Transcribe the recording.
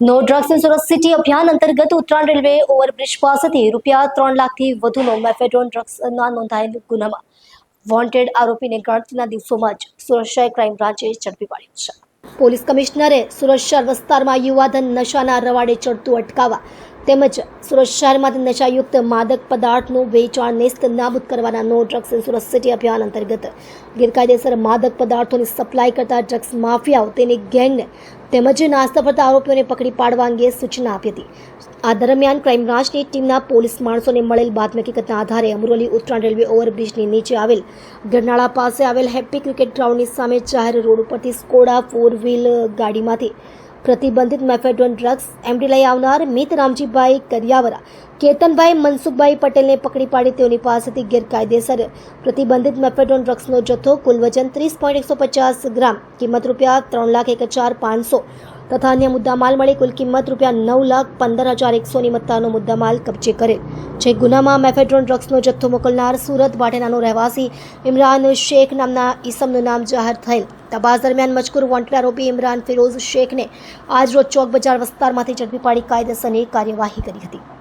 No drugs in Surat city અભિયાન અંતર્ગત Uttarayan railway overbridge પાસેથી રૂપિયા ત્રણ લાખથી વધુનો મેફેડોન ડ્રગ્સના નોંધાયેલ ગુનામાં. વોન્ટેડ આરોપીને ગણતરીના દિવસોમાં જ સુરત ક્રાઇમ બ્રાન્ચે ઝડપી પાડ્યો છે. પોલીસ કમિશનરે સુરત શહેર વિસ્તારમાં યુવાધન નશાના રવાડે ચડતું અટકાવવા તેમજ સુરત શહેરમાંથી નશાયુક્ત માદક પદાર્થનું વેચાણ નેસ્ત નાબૂદ કરવાના no drugs in Surat city અભિયાન અંતર્ગત. ગેરકાયદેસર માદક પદાર્થોની સપ્લાય કરતા ડ્રગ્સ માફિયાઓ તેની ગેંગને તેમજ નાસ્તા ફરતા આરોપીઓને પકડી પાડવા અંગે સૂચના આપી હતી. આ દરમિયાન ક્રાઇમ બ્રાન્ચની ટીમના પોલીસ માણસોને મળેલ બાતમી હકીકતના આધારે અમરોલી ઉત્તરાયણ રેલવે ઓવરબ્રિજની નીચે આવેલ ગરનાળા પાસે આવેલ હેપી ક્રિકેટ ગ્રાઉન્ડની સામે જાહેર રોડ ઉપરથી સ્કોડા ફોર વ્હીલ ગાડીમાંથી પ્રતિબંધિત મેફેડોન ડ્રગ્સ એમડી લઈ આવનાર મિત રામજીભાઈ કરિયાવરા, કેતનભાઈ મનસુખભાઈ પટેલને પકડી પાડી તેઓની પાસેથી ગેરકાયદેસર પ્રતિબંધિત મેફેડોન ડ્રગ્સનો જથ્થો કુલ વજન ત્રીસ પોઈન્ટ એકસો પચાસ ગ્રામ, કિંમત રૂપિયા ત્રણ લાખ એક હજાર પાંચસો તથા અન્ય મુદ્દામાલ મળી કુલ કિંમત રૂપિયા નવ લાખ પંદર હજાર એકસોની મત્તાનો મુદ્દામાલ કબજે કરેલ જે ગુનામાં મેફેડ્રોન ડ્રગ્સનો જથ્થો મોકલનાર સુરત વાટેનાનો રહેવાસી ઇમરાન શેખ નામના ઈસમનું નામ જાહેર થયેલ. તપાસ દરમિયાન મજકૂર વોન્ટેડ આરોપી ઇમરાન ફિરોઝ શેખને આજ રોજ ચોક બજાર વિસ્તારમાંથી ઝડપી પાડી કાયદેસરની કાર્યવાહી કરી હતી.